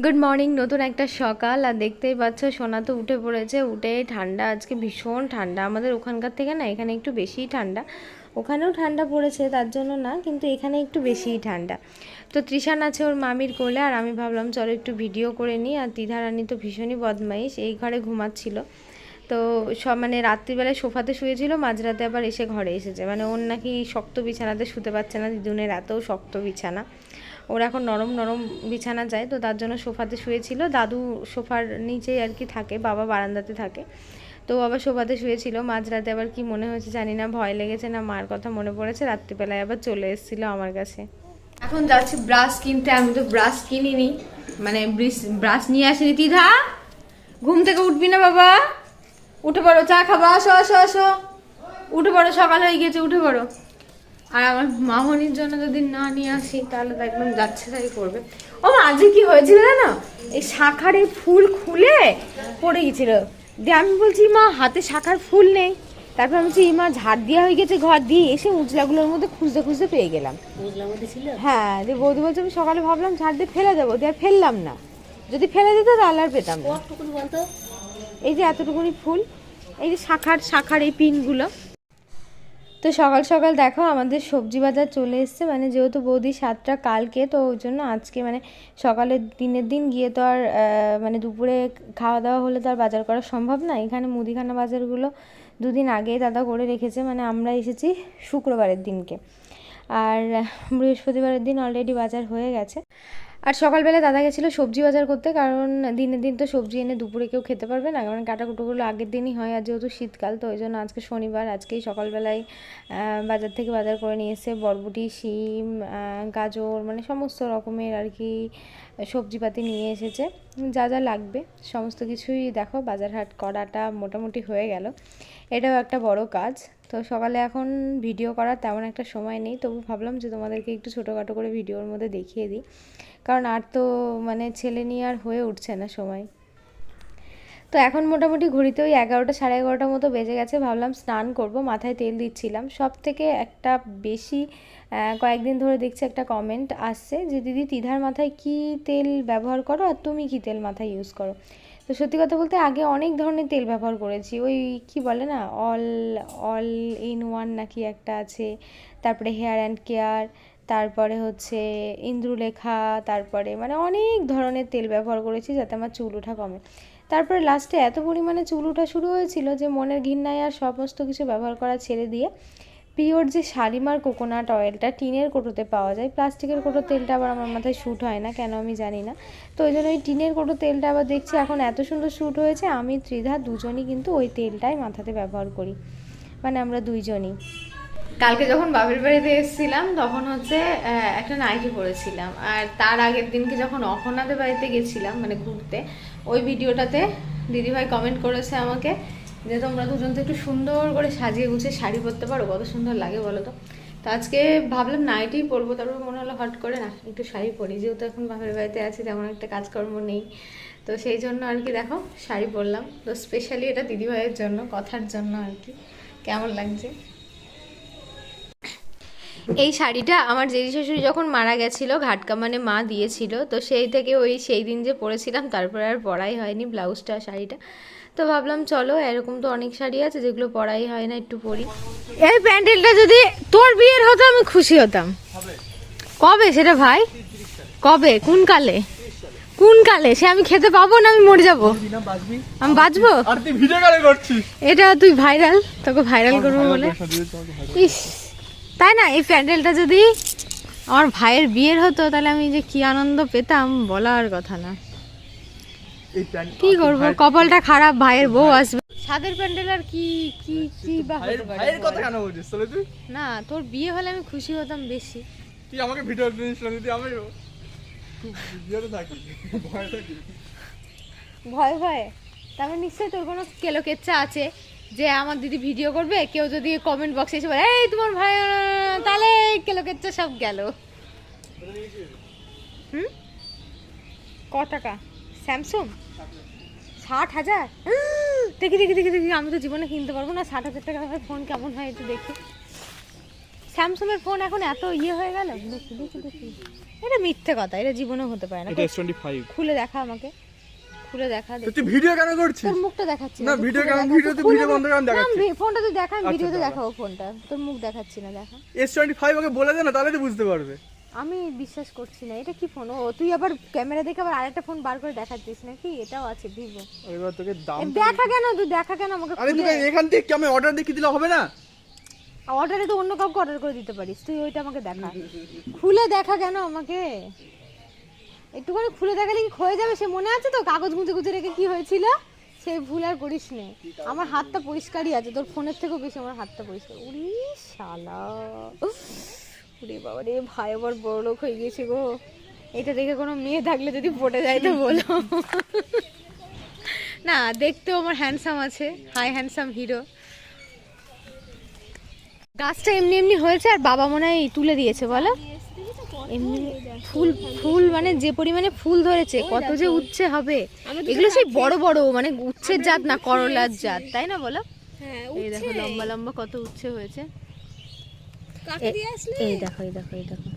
Good morning নতুন একটা সকাল, আর দেখতেই পাচ্ছ সোনা তো উঠে পড়েছে। উঠে ঠান্ডা, আজকে ভীষণ ঠান্ডা। আমাদের ওখানকার থেকে না, এখানে একটু বেশিই ঠান্ডা। ওখানেও ঠান্ডা পড়েছে, তার জন্য না, কিন্তু এখানে একটু বেশিই ঠান্ডা। তো তৃষান আছে ওর মামির কোলে, আর আমি ভাবলাম, চলো একটু ভিডিও করে নিই। আর তিধারানি তো ভীষণই বদমাইশ, এই ঘরে ঘুমাচ্ছিল। তো সব মানে রাত্রিবেলায় সোফাতে শুয়েছিল, মাঝরাতে আবার এসে ঘরে এসেছে। মানে ওর নাকি শক্ত বিছানাতে শুতে পারছে না, দিদুনের এতও শক্ত বিছানা। ওর এখন নরম নরম বিছানা যায়, তো তার জন্য সোফাতে শুয়েছিল। দাদু সোফার নিচেই আর কি থাকে, বাবা বারান্দাতে থাকে। তো বাবা সোফাতে শুয়েছিল। মাঝরাতে আবার কি মনে হয়েছে জানি না, ভয় লেগেছে না, মার কথা মনে পড়েছে। রাত্রিবেলায় আবার চলে এসেছিল আমার কাছে। এখন যাচ্ছি ব্রাশ কিনতে। আমি তো ব্রাশ কিনিনি। মানে ব্রাশ নিয়ে আসিনি। তিধা, ঘুম থেকে উঠবি না বাবা। উঠে পড়ো, চা খাব। আসো আসো আসো। উঠে পড়ো, সকাল হয়ে গিয়েছে, উঠে পড়ো। আর আমার মামনির জন্য যদি না নিয়ে আসি তাহলে তো একদম যাচ্ছে তাই করবে। ও মা, আজকে কি হয়েছিল জানো? এই শাখার এই ফুল খুলে পড়ে গেছিল। দিয়ে আমি বলছি মা হাতে শাখার ফুল নেই। তারপর আমি বলছি মা ঝাড় দেওয়া হয়ে গেছে ঘর। দিয়ে এসে উজলাগুলোর মধ্যে খুঁজতে খুঁজতে পেয়ে গেলাম। হ্যাঁ দিয়ে বৌদি বলছে আমি সকালে ভাবলাম ঝাড় দিয়ে ফেলে দেবো। দিয়ে ফেললাম না। যদি ফেলে দিত তাহলে আর পেতাম না। এই যে এতটুকুনি ফুল এই যে শাখার শাখার এই পিনগুলো। তো সকাল সকাল দেখো আমাদের সবজি বাজার চলে এসছে। মানে যেহেতু বৌদি সাতটা কালকে, তো ওই জন্য আজকে মানে সকালের দিনের দিন গিয়ে তো আর মানে দুপুরে খাওয়া দাওয়া হলে তো আর বাজার করা সম্ভব না। এখানে মুদিখানা বাজারগুলো দুদিন আগেই দাদা করে রেখেছে। মানে আমরা এসেছি শুক্রবারের দিনকে। আর বৃহস্পতিবারের দিন অলরেডি বাজার হয়ে গেছে। আর সকালবেলা দাদা গেছিল সবজি বাজার করতে, কারণ দিনের দিন তো সবজি এনে দুপুরে কেউ খেতে পারবে না, কারণ কাটাকুটোগুলো আগের দিনই হয় আর যেহেতু শীতকাল, তো ওই জন্য আজকে শনিবার, আজকেই সকালবেলায় বাজার থেকে বাজার করে নিয়ে এসে বরবটি, শিম গাজর মানে সমস্ত রকমের আর কি সবজিপাতি নিয়ে এসেছে। যা যা লাগবে, সমস্ত কিছুই দেখো বাজার হাট করাটা মোটামুটি হয়ে গেল। এটাও একটা বড় কাজ, তো সকালে এখন ভিডিও করার তেমন একটা সময় নেই, তবু ভাবলাম যে তোমাদেরকে একটু ছোটোখাটো করে ভিডিওর মধ্যে দেখিয়ে দিই। কারণ আর তো মানে ছেলে নিয়ে আর হয়ে উঠছে না সময়। তো এখন মোটামুটি ঘড়িতে ওই এগারোটা সাড়ে এগারোটার মতো বেজে গেছে, ভাবলাম স্নান করব, মাথায় তেল দিচ্ছিলাম। সব থেকে একটা বেশি কয়েকদিন ধরে দেখছি একটা কমেন্ট আসছে যে, দিদি, তিধার মাথায় কি তেল ব্যবহার করো আর তুমি কি তেল মাথায় ইউজ করো? তো সত্যি কথা বলতে আগে অনেক ধরনের তেল ব্যবহার করেছি। ওই কি বলে না অল অল ইন ওয়ান নাকি একটা আছে, তারপরে হেয়ার অ্যান্ড কেয়ার তারপরে হচ্ছে ইন্দ্রুলেখা, তারপরে মানে অনেক ধরনের তেল ব্যবহার করেছি যাতে আমার চুল ওঠা কমে। তারপরে লাস্টে এত পরিমাণে চুল ওঠা শুরু হয়েছিল যে মনের ঘৃণায় আর সমস্ত কিছু ব্যবহার করা ছেড়ে দিয়ে পিওর যে শালিমার কোকোনাট অয়েলটা টিনের কোটোতে পাওয়া যায়, প্লাস্টিকের কোটো তেলটা আবার আমার মাথায় শ্যুট হয় না, কেন আমি জানি না। তো ওই জন্য ওই টিনের কোটো তেলটা আবার দেখছি এখন এত সুন্দর শ্যুট হয়েছে, আমি, ত্রিধা দুজনই কিন্তু ওই তেলটাই মাথাতে ব্যবহার করি। মানে আমরা দুইজনই। কালকে যখন বাপের বাড়িতে এসেছিলাম, তখন হচ্ছে একটা নাইটি পরেছিলাম। আর তার আগের দিনকে যখন অহনাদের বাড়িতে গেছিলাম মানে ঘুরতে, ওই ভিডিওটাতে দিদিভাই কমেন্ট করেছে আমাকে যে, তোমরা দুজন তো একটু সুন্দর করে সাজিয়ে গুছিয়ে শাড়ি পরতে পারো, কত সুন্দর লাগে বলো তো? তো আজকে ভাবলাম নাইটিই পরবো, তারপর মনে হলো হট করে, না, একটু শাড়ি পরি। যেহেতু এখন বাপের বাড়িতে আছি, তেমন একটা কাজকর্ম নেই। তো সেই জন্য আর কি, দেখো, শাড়ি পরলাম। তো স্পেশালি এটা দিদিভাইয়ের জন্য, কথার জন্য আর কি। কেমন লাগছে? এই শাড়িটা আমার জেঠি শ্বশুরি যখন মারা গেছিল ঘাটকা মানে মা দিয়েছিল তো সেই থেকে ওই সেই দিন যে পরেছিলাম তারপরে আর পরাই হয়নি ব্লাউজটা শাড়িটা। তো ভাবলাম চলো এরকম তো অনেক শাড়ি আছে যেগুলো পরাই হয় না একটু পরি। এই প্যান্ডেলটা যদি তোর বিয়ের হতো আমি খুশি হতাম। কবে সেটা ভাই? কবে? কোন কালে? কোন কালে? সে আমি খেতে পাবো না আমি মরে যাব? আমি বাঁচবো? আর তুই ভিডিও করে করছিস। এটা তুই ভাইরাল? তোকে ভাইরাল করব বলে? ইস। তাই না? এই প্যান্ডেলটা যদি আমার ভাইয়ের বিয়ের হতো তাহলে আমি যে কি আনন্দ পেতাম বলার কথা না। কি করব? কপালটা খারাপ ভাইয়ের বউ আসবে। সাদের প্যান্ডেল আর কি কি কি বা ভাইয়ের কথা কেন বলছিস? তাহলে তুই না তোর বিয়ে হলে আমি খুশি হতাম বেশি। তুই আমাকে ভিডিও দিস না দিদি আমি বিয়েতে থাকি। ভয় থাকি। ভয় ভয়ে? তারপর নিশ্চয়ই তোর কোনো কেলো কেচ্চা আছে। যে আমার দিদি ভিডিও করবে কেউ যদি কমেন্ট বক্সে এসে বলে এই তোমার ভাই তাহলে কেলো কেচ্চা সব গেল। হুম? ক টাকা? স্যামসুং ষাট হাজার? দেখি দেখি দেখি দেখি আমি তো জীবনে কিনতে পারব না ষাট হাজার টাকা ফোন কেমন হয় একটু দেখি। স্যামসং এর ফোন এখন এত ইয়ে হয়ে গেল? দেখি দেখি দেখি। এটা মিথ্যে কথা এটা জীবনেও হতে পারে না। খুলে দেখা আমাকে। খুলে দেখা দেখি তুই ভিডিও কেন করছিস? তোর মুখটা দেখাচ্ছি না, তুই দেখা, video তুই তো খুলে বন্ধ করে আমি না, ফোনটা তুই দেখা আচ্ছা, ভিডিওতে। দেখাবো ফোনটা তোর মুখ দেখাচ্ছি না দেখা। এস টোয়েন্টি ফাইভ ওকে বলে দে না তাহলে তো বুঝতে পারবে। আমি বিশ্বাস করছি না এটা কি ফোন ও তুই আবার ক্যামেরা দেখে আবার আরেকটা ফোন বার করে দেখাচ্ছিস নাকি? এটাও আছে ভিভো। এবার তোকে দাম দেখা কেন? তুই দেখা কেন? আমাকে আরে তোকে এখান থেকে কি আমি অর্ডার দেখিয়ে দিলে হবে না? অর্ডারে তো অন্য কাউকে অর্ডার করে দিতে পারিস তুই ওইটা আমাকে দেখা। খুলে দেখা কেন আমাকে? একটুখানি খুলে দেখালে কি হয়ে যাবে? সে মনে আছে তো? কাগজ গুঁজে গুঁজে রেখে কি হয়েছিল? সেই ভুল আর করিস নে। আমার হাতটা পরিষ্কারই আছে। তোর ফোনের থেকেও বেশি আমার হাতটা পরিষ্কার। উরি শালা। উরে বাবা রে, ভাই আবার বড় লোক হয়ে গেছে গো। এটা দেখে কোনো মেয়ে থাকলে যদি পটে যায় তো বলো। না, দেখতেও আমার হ্যান্ডসাম আছে। হাই হ্যান্ডসাম হিরো গাছটা এমনি এমনি হয়েছে আর বাবা মনে হয় তুলে দিয়েছে, বলো? এমনি ফুল ফুল মানে যে পরিমাণে ফুল ধরেছে কত যে উচ্ছে হবে। এগুলো সেই বড় বড় মানে উচ্ছের জাত না করলার জাত তাই না বলো? এই দেখো লম্বা লম্বা কত উচ্ছে হয়েছে। এই দেখো এই দেখো এই দেখো।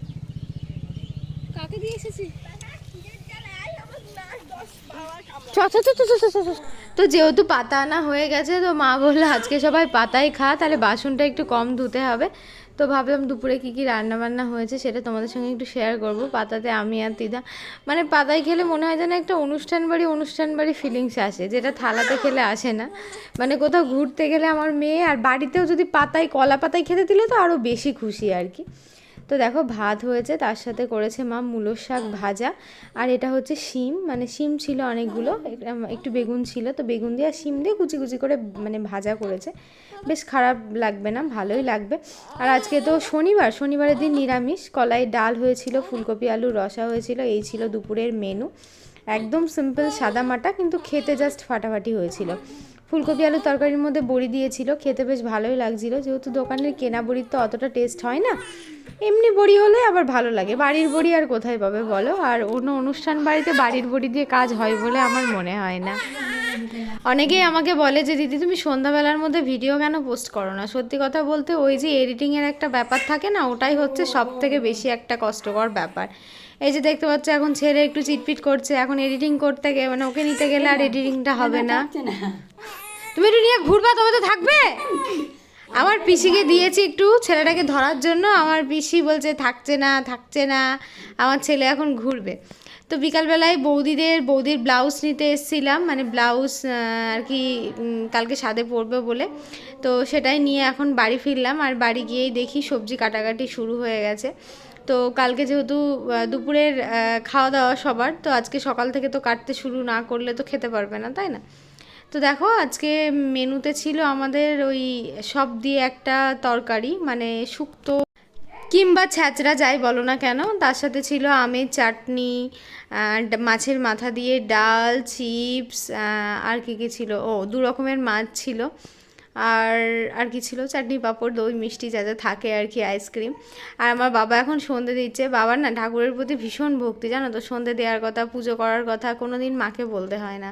কাকে দিয়ে এসেছি? তো যেহেতু পাতা না হয়ে গেছে তো মা বলল আজকে সবাই পাতাই খা তাহলে বাসনটা একটু কম ধুতে হবে। তো ভাবলাম দুপুরে কি কি রান্না বান্না হয়েছে সেটা তোমাদের সঙ্গে একটু শেয়ার করব। পাতাতে আমি আর দিদা মানে পাতায় খেলে মনে হয় যেন একটা অনুষ্ঠান বাড়ি অনুষ্ঠান বাড়ি ফিলিংস আসে, যেটা থালাতে খেলে আসে না। মানে কোথাও ঘুরতে গেলে আমার মেয়ে আর বাড়িতেও যদি পাতায়, কলা পাতায় খেতে দিলে তো আরও বেশি খুশি আর কি। তো দেখো ভাত হয়েছে, তার সাথে করেছে মা মূলোর শাক ভাজা। আর এটা হচ্ছে শিম মানে শিম ছিল অনেকগুলো একটু বেগুন ছিল, তো বেগুন দিয়ে আর শিম দিয়ে কুচি কুচি করে মানে ভাজা করেছে। বেশ খারাপ লাগবে না, ভালোই লাগবে। আর আজকে তো শনিবার, শনিবারের দিন নিরামিষ, কলাই ডাল হয়েছিল, ফুলকপি আলু রসা হয়েছিল, এই ছিল দুপুরের মেনু একদম সিম্পল সাদা মাটা, কিন্তু খেতে জাস্ট ফাটাফাটি হয়েছিল। ফুলকপি আলু তরকারির মধ্যে বড়ি দিয়েছিল, খেতে বেশ ভালোই লাগছিল, যেহেতু দোকানের কেনা বড়ির তো অতটা টেস্ট হয় না। এমনি বড়ি হলে আবার ভালো লাগে। বাড়ির বড়ি আর কোথায় পাবে বলো? আর অন্য অনুষ্ঠান বাড়িতে বাড়ির বড়ি দিয়ে কাজ হয় বলে আমার মনে হয় না। অনেকেই আমাকে বলে যে দিদি তুমি সন্ধ্যাবেলার মধ্যে ভিডিও কেন পোস্ট করো না? সত্যি কথা বলতে ওই যে এডিটিংয়ের একটা ব্যাপার থাকে না ওটাই হচ্ছে সব থেকে বেশি একটা কষ্টকর ব্যাপার। এই যে দেখতে পাচ্ছ এখন ছেলে একটু চিটপিট করছে এখন এডিটিং করতে গেলে মানে ওকে নিতে গেলে আর এডিটিংটা হবে না। তুমি একটু নিয়ে ঘুরবা তবে তো থাকবে? আমার পিসিকে দিয়েছি একটু ছেলেটাকে ধরার জন্য। আমার পিসি বলছে, থাকছে না থাকছে না। আমার ছেলে এখন ঘুরবে। তো বিকালবেলায় বৌদিদের, বৌদির ব্লাউজ নিতে এসেছিলাম। মানে ব্লাউজ আর কি কালকে সাদে পরবে বলে। তো সেটাই নিয়ে এখন বাড়ি ফিরলাম। আর বাড়ি গিয়েই দেখি সবজি কাটাকাটি শুরু হয়ে গেছে। তো কালকে যেহেতু দুপুরের খাওয়া দাওয়া সবার, তো আজকে সকাল থেকে তো কাটতে শুরু না করলে তো খেতে পারবে না, তাই না? তো দেখো, আজকে মেনুতে ছিল আমাদের ওই সব দিয়ে একটা তরকারি মানে শুক্তো কিংবা ছ্যাঁচড়া যাই বলো না কেন। তার সাথে ছিল আমের চাটনি মাছের মাথা দিয়ে ডাল, চিপস আর কী কী ছিল? ও, দু রকমের মাছ ছিল। আর আর কি ছিল? চাটনি পাঁপড়, দই, মিষ্টি যা যা থাকে আর কি আইসক্রিম আর আমার বাবা এখন সন্ধে দিচ্ছে। বাবার না ঠাকুরের প্রতি ভীষণ ভক্তি, জানো তো? সন্ধে দেওয়ার কথা, পুজো করার কথা কোনো দিন মাকে বলতে হয় না।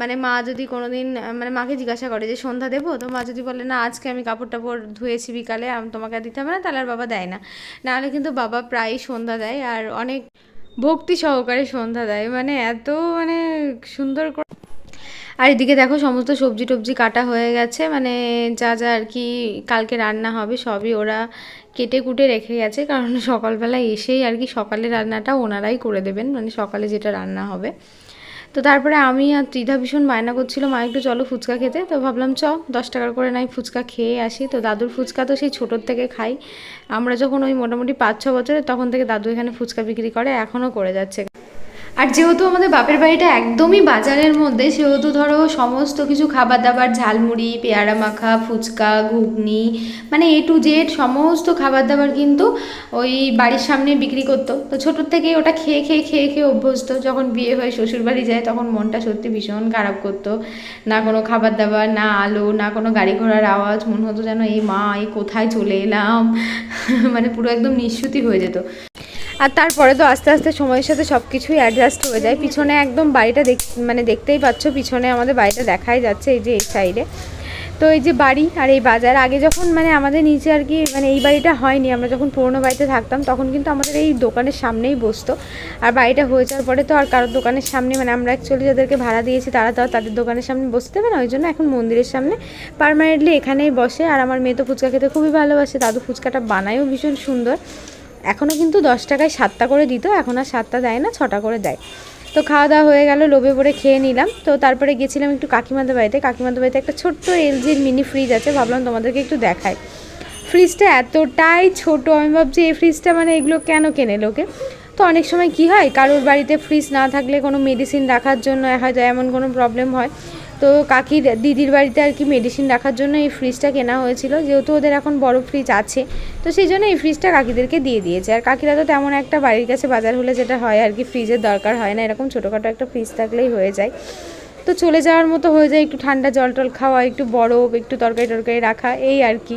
মানে মা যদি কোনো দিন মানে মাকে জিজ্ঞাসা করে যে, সন্ধ্যা দেবো? তো মা যদি বলে, না, আজকে আমি কাপড় টাপড় ধুয়েছি বিকালে, আমি, তোমাকে দিতে হবে না, তাহলে আর বাবা দেয় না। নাহলে কিন্তু বাবা প্রায়ই সন্ধ্যা দেয়, আর অনেক ভক্তি সহকারে সন্ধ্যা দেয়। মানে এত মানে সুন্দর করে আর এদিকে দেখো সমস্ত সবজি টবজি কাটা হয়ে গেছে মানে যা যা আর কি কালকে রান্না হবে সবই ওরা কেটে কুটে রেখে গেছে, কারণ সকালবেলা এসেই আর কি সকালে রান্নাটা ওনারাই করে দেবেন মানে সকালে যেটা রান্না হবে। তো তারপরে আমি আর ত্রিধা ভীষণ বায়না করছিল, মা, একটু চলো ফুচকা খেতে। তো ভাবলাম, চ, দশ টাকার করে নাই ফুচকা খেয়ে আসি। তো দাদুর ফুচকা তো সেই ছোটোর থেকে খাই। আমরা যখন ওই মোটামুটি পাঁচ, ছ বছরের, তখন থেকে দাদু এখানে ফুচকা বিক্রি করে, এখনও করে যাচ্ছে। আর যেহেতু আমাদের বাপের বাড়িটা একদমই বাজারের মধ্যে, সেহেতু ধরো সমস্ত কিছু খাবার দাবার ঝালমুড়ি, পেয়ারা মাখা, ফুচকা, ঘুগনি মানে এ টু জেড সমস্ত খাবার দাবার কিন্তু ওই বাড়ির সামনে বিক্রি করতো। তো ছোটোর থেকেই ওটা খেয়ে খেয়ে খেয়ে খেয়ে অভ্যস্ত। যখন বিয়ে হয়ে, শ্বশুর বাড়ি যায়, তখন মনটা সত্যি ভীষণ খারাপ করতো। না কোনো খাবার দাবার না আলো, না কোনো গাড়ি ঘোড়ার আওয়াজ। মনে হতো যেন এই মা এই কোথায় চলে এলাম? মানে পুরো একদম নিঃস্বতি হয়ে যেত। আর তারপরে তো আস্তে আস্তে সময়ের সাথে সব কিছুই অ্যাডজাস্ট হয়ে যায়। পিছনে একদম বাড়িটা দেখ মানে দেখতেই পাচ্ছ, পিছনে আমাদের বাড়িটা দেখাই যাচ্ছে এই যে এই সাইডে তো এই যে বাড়ি আর এই বাজার, আগে যখন মানে আমাদের নিচে আর কি মানে এই বাড়িটা হয়নি, আমরা যখন পুরোনো বাড়িতে থাকতাম, তখন কিন্তু আমাদের এই দোকানের সামনেই বসতো। আর বাড়িটা হয়ে যাওয়ার পরে তো আর কারোর দোকানের সামনে মানে আমরা অ্যাকচুয়ালি যাদেরকে ভাড়া দিয়েছি, তারা তো তাদের দোকানের সামনে বসতে দেবে না, ওই জন্য এখন মন্দিরের সামনে পারমানেন্টলি এখানেই বসে। আর আমার মেয়ে তো ফুচকা খেতে খুবই ভালোবাসে, দাদু ফুচকাটা বানায়ও ভীষণ সুন্দর। এখনও কিন্তু দশ টাকায় সাতটা করে দিত, এখন আর সাতটা দেয় না, ছটা করে দেয়। তো খাওয়া দাওয়া হয়ে গেল, লোভে পড়ে খেয়ে নিলাম। তো তারপরে গেছিলাম একটু কাকিমাদের বাড়িতে। কাকিমাদের বাড়িতে একটা ছোট্ট এলজির মিনি ফ্রিজ আছে, ভাবলাম তোমাদেরকে একটু দেখাই। ফ্রিজটা এতটাই ছোট, আমি ভাবছি এই ফ্রিজটা মানে এগুলো কেন কেনে লোকে? তো অনেক সময় কি হয়, কারোর বাড়িতে ফ্রিজ না থাকলে কোনো মেডিসিন রাখার জন্য হয়তো এমন কোনো প্রবলেম হয়। তো কাকির দিদির বাড়িতে আর কি মেডিসিন রাখার জন্য এই ফ্রিজটা কেনা হয়েছিল। যেহেতু ওদের এখন বড় ফ্রিজ আছে, তো সেই জন্য এই ফ্রিজটা কাকিদেরকে দিয়ে দিয়েছে। আর কাকিরা তো তেমন একটা বাড়ির কাছে বাজার হলে যেটা হয় আর কি ফ্রিজের দরকার হয় না, এরকম ছোটোখাটো একটা ফ্রিজ থাকলেই হয়ে যায়। তো চলে যাওয়ার মতো হয়ে যায়, একটু ঠান্ডা জল টল খাওয়া, একটু বরফ, একটু তরকারি টরকারি রাখা, এই আর কি।